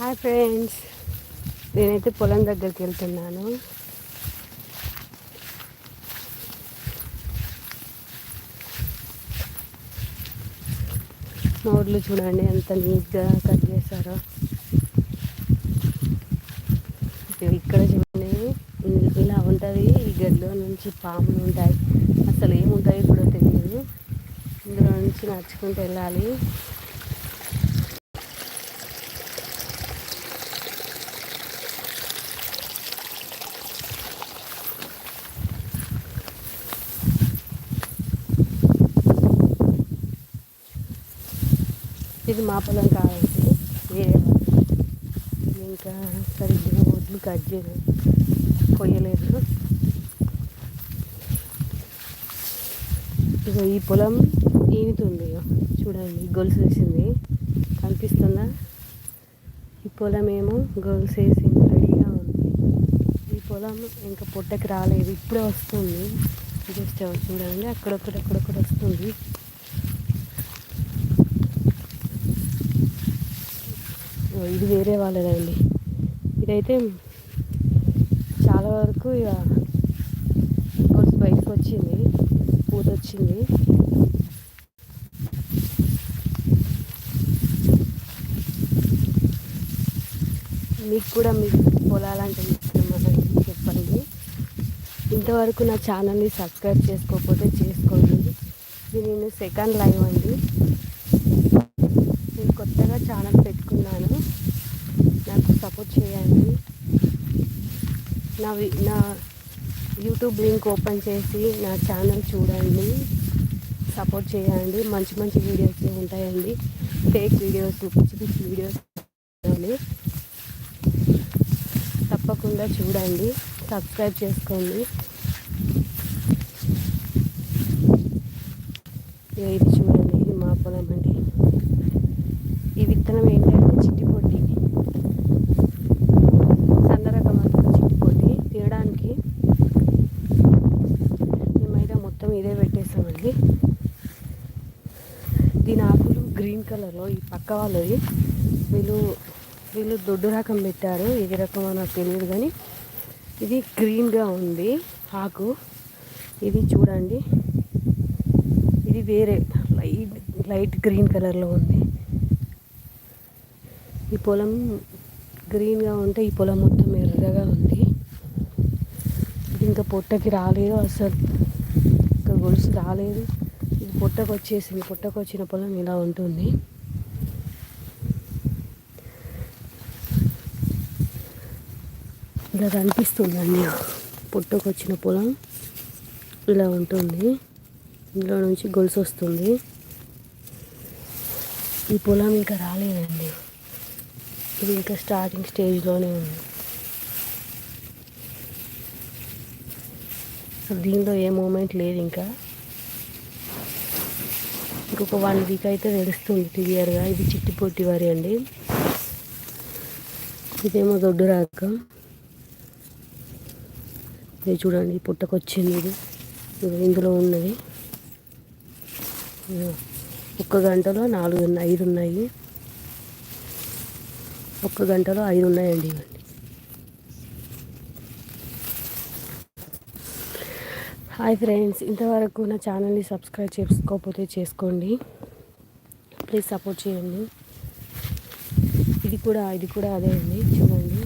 Hi friends నేనైతే పొలం దగ్గరికి వెళ్తున్నాను. నోడ్లు చూడండి ఎంత నీట్గా కట్ చేశారో. ఇక్కడ చూడండి. ఇలా ఉంటుంది. ఈ గదిలో నుంచి పాములు ఉంటాయి. అసలు ఏముంటాయో కూడా తెలియదు. ఇందులో నుంచి నడుచుకుంటూ వెళ్ళాలి. ఇది మా పొలం కావాలి. వేరే ఇంకా సరిగ్గా వడ్లు కట్ చేయలేదు. కొయ్యలేదు. ఇగో ఈ పొలం ఈనుతుంది. చూడండి గొలుసు వేసింది కనిపిస్తుందా? ఈ పొలం ఏమో గొలుసు వేసింది రెడీగా ఉంది. ఈ పొలం ఇంకా పొట్టకి రాలేదు. ఇప్పుడే వస్తుంది. జస్ట్ చూడండి అక్కడొక్కడక్కడొక్కడ వస్తుంది ఇది వేరే వాళ్ళదండి. ఇదైతే చాలా వరకు ఇక కొద్ది బయటకు వచ్చింది పూత వచ్చింది మీకు కూడా మీ పొలాలంటే ఇష్టమని చెప్పండి. ఇంతవరకు నా ఛానల్ని సబ్స్క్రైబ్ చేసుకోకపోతే చేసుకోండి. ఇది నేను సెకండ్ లైవ్ అండి. కొత్తగా ఛానల్ పెట్టుకున్నాను. నాకు సపోర్ట్ చేయండి. నా వి- నా యూట్యూబ్ లింక్ ఓపెన్ చేసి నా ఛానల్ చూడండి. సపోర్ట్ చేయండి. మంచి మంచి వీడియోస్ ఉంటాయండి. ఫేక్ వీడియోస్ పిచ్చి పిచ్చి వీడియోస్ చూడండి తప్పకుండా చూడండి. సబ్స్క్రైబ్ చేసుకోండి. ఇది కలర్లో ఈ పక్క వాళ్ళది. వీళ్ళు వీళ్ళు దొడ్డు రకం పెట్టారు. ఇది రకమో నాకు తెలియదు కానీ ఇది గ్రీన్గా ఉంది. ఆకు. ఇది చూడండి. ఇది వేరే లైట్ లైట్ గ్రీన్ కలర్లో ఉంది. ఈ పొలం గ్రీన్గా ఉంటే ఈ పొలం మొత్తం ఎర్రగా ఉంది. ఇది ఇంకా పొట్టకి రాలేదు అసలు. ఇంకా గొలుసు రాలేదు. ఇది పుట్టకు వచ్చేసింది పుట్టకు వచ్చిన పొలం ఇలా ఉంటుంది. ఇలా కనిపిస్తుందండి. పుట్టకు వచ్చిన పొలం ఇలా ఉంటుంది. ఇందులో నుంచి గొలుసు వస్తుంది. ఈ పొలం ఇంకా రాలేదండి. ఇది ఇంకా స్టార్టింగ్ స్టేజ్లోనే ఉంది. దీనిలో ఏ మూమెంట్ లేదు ఇంకా. ఇంకొక వన్ వీక్ అయితే తెలుస్తుంది క్లియర్గా ఇది చిట్టిపొట్టి వరి అండి. ఇదేమో దొడ్డు రాక. ఇది చూడండి పుట్టకొచ్చింది ఇది. ఇందులో ఉన్నది. ఒక్క గంటలో నాలుగు ఉన్నాయి ఐదు ఉన్నాయి. ఒక్క గంటలో ఐదు ఉన్నాయండి ఇవన్నీ. హాయ్ ఫ్రెండ్స్ ఇంతవరకు నా ఛానల్ని సబ్స్క్రైబ్ చేసుకోకపోతే చేసుకోండి. ప్లీజ్ సపోర్ట్ చేయండి. ఇది కూడా ఇది కూడా అదే అండి. చూడండి.